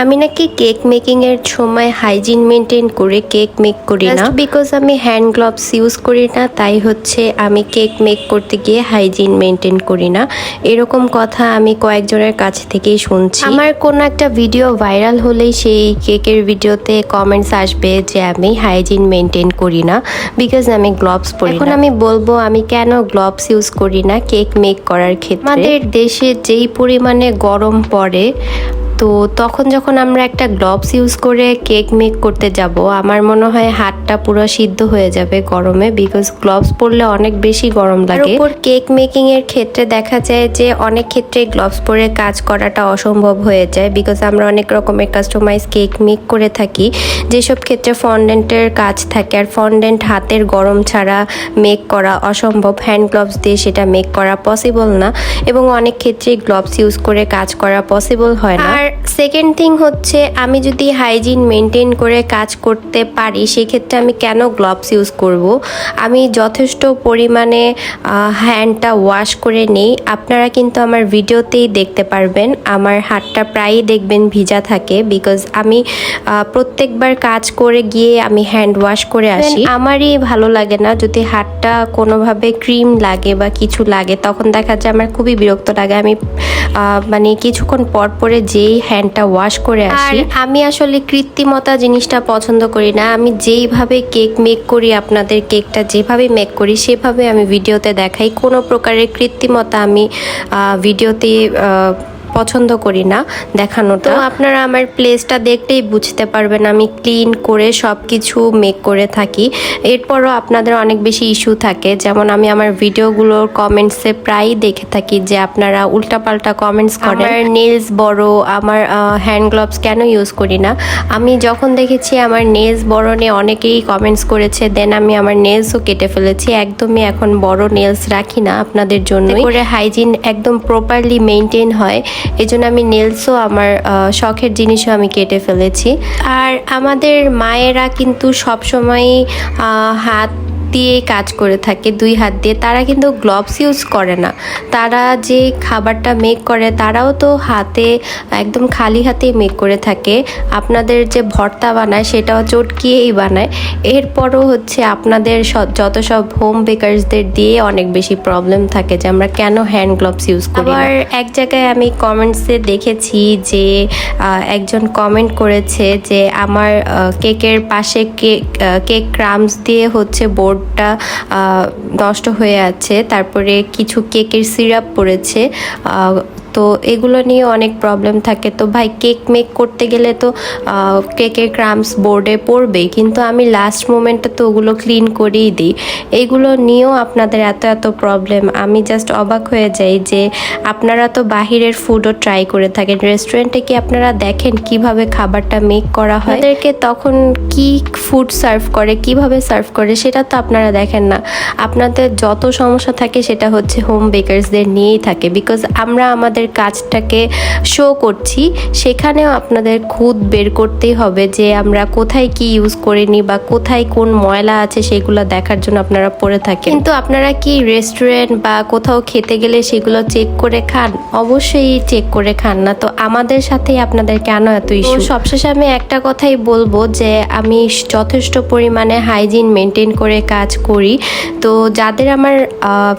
আমি নাকি cake making এর সময় হাইজিন মেনটেন করে কেক মেক করি না। বিকজ আমি হ্যান্ড গ্লোভস ইউজ করি না তাই হচ্ছে আমি কেক মেক করতে গিয়ে হাইজিন মেনটেন করি না। এরকম কথা আমি কয়েকজনের কাছ থেকেই শুনছি। আমার কোনো একটা ভিডিও ভাইরাল হলেই সেই কেকের ভিডিওতে কমেন্টস আসবে যে আমি হাইজিন মেনটেন করি না বিকজ আমি গ্লোভস পরি এখন আমি বলব আমি কেন গ্লোভস ইউজ করি না কেক মেক করার ক্ষেত্রে? আমাদের দেশে যেই পরিমাণে গরম পড়ে তো তখন যখন আমরা একটা গ্লোভস ইউজ করে কেক মেক করতে যাব আমার মনে হয় হাতটা পুরো সিদ্ধ হয়ে যাবে গরমে বিকজ গ্লোভস পরলে অনেক বেশি গরম লাগে। কেক মেকিং এর ক্ষেত্রে দেখা যায় যে অনেক ক্ষেত্রে গ্লোভস পরে কাজ করাটা অসম্ভব হয়ে যায় বিকজ আমরা অনেক রকমের কাস্টমাইজ কেক মেক করে থাকি। যেসব ক্ষেত্রে ফন্ডেন্টের কাজ থাকে আর ফন্ডেন্ট হাতের গরম ছাড়া মেক করা অসম্ভব হ্যান্ড গ্লোভস দিয়ে সেটা মেক করা পসিবল না। এবং অনেক ক্ষেত্রে গ্লোভস ইউজ করে কাজ করা পসিবল হয় না। আর Thanks. সেকেন্ড থিং হচ্ছে আমি যদি হাইজিন মেনটেন করে কাজ করতে পারি সেক্ষেত্রে আমি কেন গ্লোভস ইউজ করব? আমি যথেষ্ট পরিমাণে হ্যান্ডটা ওয়াশ করে নিই। আপনারা কিন্তু আমার ভিডিওতেই দেখতে পারবেন। আমার হাতটা প্রায়ই দেখবেন ভিজা থাকে বিকজ আমি প্রত্যেকবার কাজ করে গিয়ে আমি হ্যান্ড ওয়াশ করে আসি। আমারই ভালো লাগে না। যদি হাতটা কোনোভাবে ক্রিম লাগে বা কিছু লাগে তখন দেখা যায় আমার খুবই বিরক্ত লাগে। আমি মানে কিছুক্ষণ পর পরে যেই হ্যান্ডটা ওয়াশ করে আসি। আমি আসলে কৃত্রিমতা জিনিসটা পছন্দ করি না। আমি যেইভাবে কেক মেক করি আপনাদের কেকটা যেভাবে মেক করি সেভাবে আমি ভিডিওতে দেখাই। কোনো প্রকারের কৃত্রিমতা আমি ভিডিওতে পছন্দ করি না দেখানোটা। তো আপনারা আমার প্লেসটা দেখলেই বুঝতে পারবেন আমি ক্লিন করে সব কিছু মেক করে থাকি। এরপরও আপনাদের অনেক বেশি ইস্যু থাকে। যেমন আমি আমার ভিডিওগুলোর কমেন্টসে প্রায়ই দেখে থাকি যে আপনারা উল্টাপাল্টা কমেন্টস করেন। আমার নেলস বড় আমার হ্যান্ড গ্লোভস কেন ইউজ করি না? আমি যখন দেখেছি আমার নেলস বড় নিয়ে অনেকেই কমেন্টস করেছে দেন আমি আমার নেলসও কেটে ফেলেছি। একদমই এখন বড় নেলস রাখি না আপনাদের জন্য করে হাইজিন একদম প্রপারলি মেনটেন হয়। এই জন্য আমি নেলসও আমার শখের জিনিসও আমি কেটে ফেলেছি। আর আমাদের মায়েরা কিন্তু সবসময়ই হাত দিয়ে কাজ করে থাকে দুই হাত দিয়ে, তারা কিন্তু গ্লোভস ইউজ করে না। তারা যে খাবারটা মেক করে, তারাও তো হাতে, একদম খালি হাতেই মেক করে থাকে। আপনাদের যে ভর্তা বানায়, সেটাও চটকিয়েই বানায়। এরপরও হচ্ছে আপনাদের যত সব হোম বেকারসদের দিয়ে অনেক বেশি প্রবলেম থাকে যে আমরা কেন হ্যান্ড গ্লোভস ইউজ করি আবার এক জায়গায় আমি কমেন্টসে দেখেছি যে একজন কমেন্ট করেছে যে, আমার কেকের পাশে কেক কেক ক্রামস দিয়ে হচ্ছে বোর্ডটা আহ, নষ্ট হয়ে আছে। তারপরে কিছু কেকের সিরাপ পড়েছে। তো এগুলো নিয়ে অনেক প্রবলেম থাকে। তো ভাই কেক মেক করতে গেলে তো কেকের ক্রামস বোর্ডে পড়বেই। কিন্তু আমি লাস্ট মোমেন্টে তো ওগুলো ক্লিন করেই দিই। এইগুলো নিয়েও আপনাদের এত এত প্রবলেম আমি জাস্ট অবাক হয়ে যাই যে আপনারা তো বাহিরের ফুডও ট্রাই করে থাকেন। রেস্টুরেন্টে কি আপনারা দেখেন কীভাবে খাবারটা মেক করা হয়? তাদেরকে তখন কি ফুড সার্ভ করে, কীভাবে সার্ভ করে, সেটা তো আপনারা দেখেন না। আপনাদের যত সমস্যা থাকে, সেটা হচ্ছে হোম বেকারসদের নিয়েই থাকে। বিকজ আমরা আমাদের কাজটাকে শো করছি সেখানেও আপনাদের খুদ বের করতেই হবে যে আমরা কোথায় কি ইউজ করিনি বা কোথায় কোন ময়লা আছে সেগুলো দেখার জন্য আপনারা পড়ে থাকেন। কিন্তু আপনারা কি রেস্টুরেন্ট বা কোথাও খেতে গেলে সেগুলো চেক করে খান? অবশ্যই চেক করে খান না তো আমাদের সাথেই আপনাদের কেন এত ইস্যু সবশেষে আমি একটা কথাই বলব যে আমি যথেষ্ট পরিমাণে হাইজিন মেনটেন করে কাজ করি। তো যাদের আমার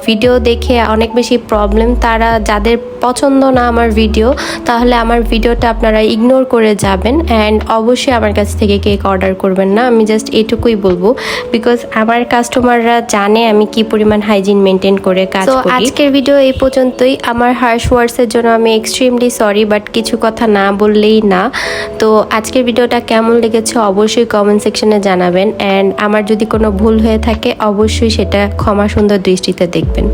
ভিডিও দেখে অনেক বেশি প্রবলেম তারা যাদের পছন্দ না আমার ভিডিও তাহলে আমার ভিডিওটা আপনারা ইগনোর করে যাবেন অ্যান্ড অবশ্যই আমার কাছ থেকে কেক অর্ডার করবেন না। আমি জাস্ট এটুকুই বলব বিকজ আমার কাস্টমাররা জানে আমি কি পরিমাণ হাইজিন মেনটেন করে কাজ তো করি। আজকের ভিডিও এই পর্যন্তই। আমার হার্শ ওয়ার্ডসের জন্য আমি এক্সট্রিমলি সরি বাট কিছু কথা না বললেই না। তো আজকের ভিডিওটা কেমন লেগেছে অবশ্যই কমেন্ট সেকশনে জানাবেন অ্যান্ড আমার যদি কোনো ভুল হয়ে থাকে অবশ্যই সেটা ক্ষমা সুন্দর দৃষ্টিতে দেখবেন।